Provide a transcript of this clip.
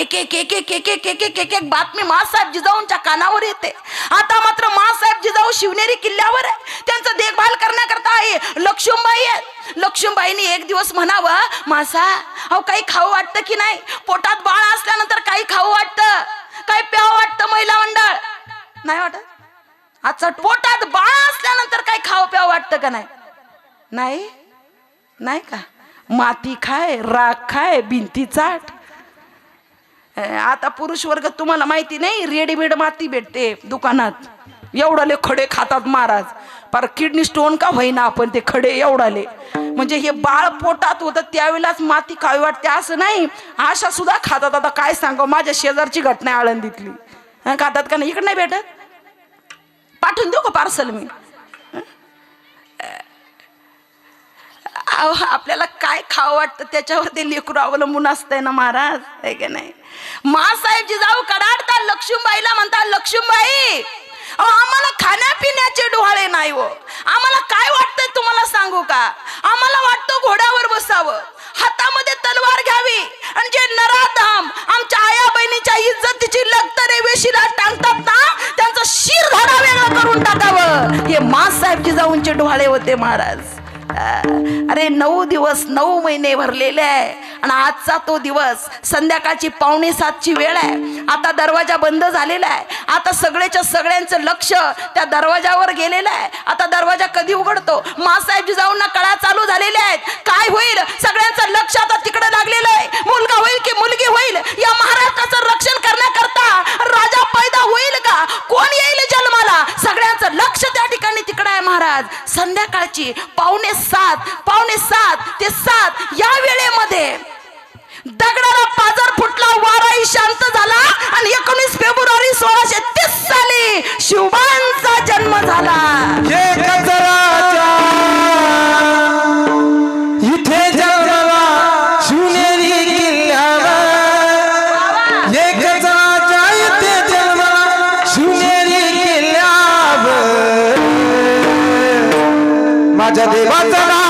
एक एक एक एक एक एक एक एक एक एक बातमी मासाहेब जिजाऊंच्या कानावर येते. आता मात्र मासाहेब जिजाऊ शिवनेरी किल्ल्यावर आहे. त्यांचं देखभाल करण्याकरता आहे लक्ष्मीबाई आहेत. लक्ष्मीबाईंनी एक दिवस म्हणावं मासा अहो काही खाऊ वाटतं की नाही? पोटात बाळ असल्यानंतर काही खाऊ वाटतं? काही प्यावं वाटतं महिला मंडळ? नाही वाटत? आजचा पोटात बाळ असल्यानंतर काही खाऊ प्यावं वाटतं का नाही? नाही? नाही का? माती खाय राख खाय भिंती चाट. आता पुरुष वर्ग तुम्हाला माहिती नाही रेडीमेड माती भेटते दुकानात. एवढाले खडे खातात महाराज. पर किडनी स्टोन का होईना आपण ते खडे एवढाले म्हणजे हे बाळ पोटात होतं त्यावेळेलाच माती खावी वाटते असं नाही. आशा सुद्धा खातात. आता काय सांगा माझ्या शेजारची घटना आळंदीतली. खातात का नाही? इकडे नाही भेटत? पाठवून देऊ का पार्सल मी? अहो, आपल्याला काय खावं वाटतं त्याच्यावर ते लेकरू अवलंबून असतंय ना महाराज? आहे का नाही? मासाहेबजी जाऊ कडाडतात लक्ष्मीबाईला म्हणतात लक्ष्मीबाई अहो आम्हाला खाण्यापिण्याचे डोहाळे नाही हो. आम्हाला काय वाटतंय तुम्हाला सांगू का? आम्हाला वाटतं घोड्यावर बसावं. हातामध्ये तलवार घ्यावी. आणि जे नराधाम आमच्या आया बहिणीच्या इज्जतीची लक्तरे वेशीला टांगतात ना त्यांचं शिर धडा वेगळं करून टाकावं. हे मासाहेबजी जिजाऊंचे डोहाळे होते महाराज. अरे नऊ दिवस नऊ महिने भरलेले आहे. आणि आजचा तो दिवस संध्याकाळची पावणे सातची वेळ आहे. आता दरवाजा बंद झालेला आहे. आता सगळ्याच्या सगळ्यांचं लक्ष त्या दरवाजावर गेलेलं आहे. आता दरवाजा कधी उघडतो? मासाहेब ना कळा चालू झालेल्या आहेत. काय होईल? सगळ्यांचं लक्ष आता तिकडे लागलेलं आहे मुलगा होईल की मुलगी होईल या महाराष्ट्राचं रक्षण करण्याकरता राजा पैदा होईल का कोण येईल जन्माला सगळ्यांचं लक्ष त्या ठिकाणी आज संध्याकाळची पावणे सात पावणे सात ते सात या वेळेमध्ये दगडाला पाजर फुटला वाराही शांत झाला आणि एकोणीस फेब्रुवारी सोळाशे तीस साली शिवबांचा जन्म झाला. বাজা দেবা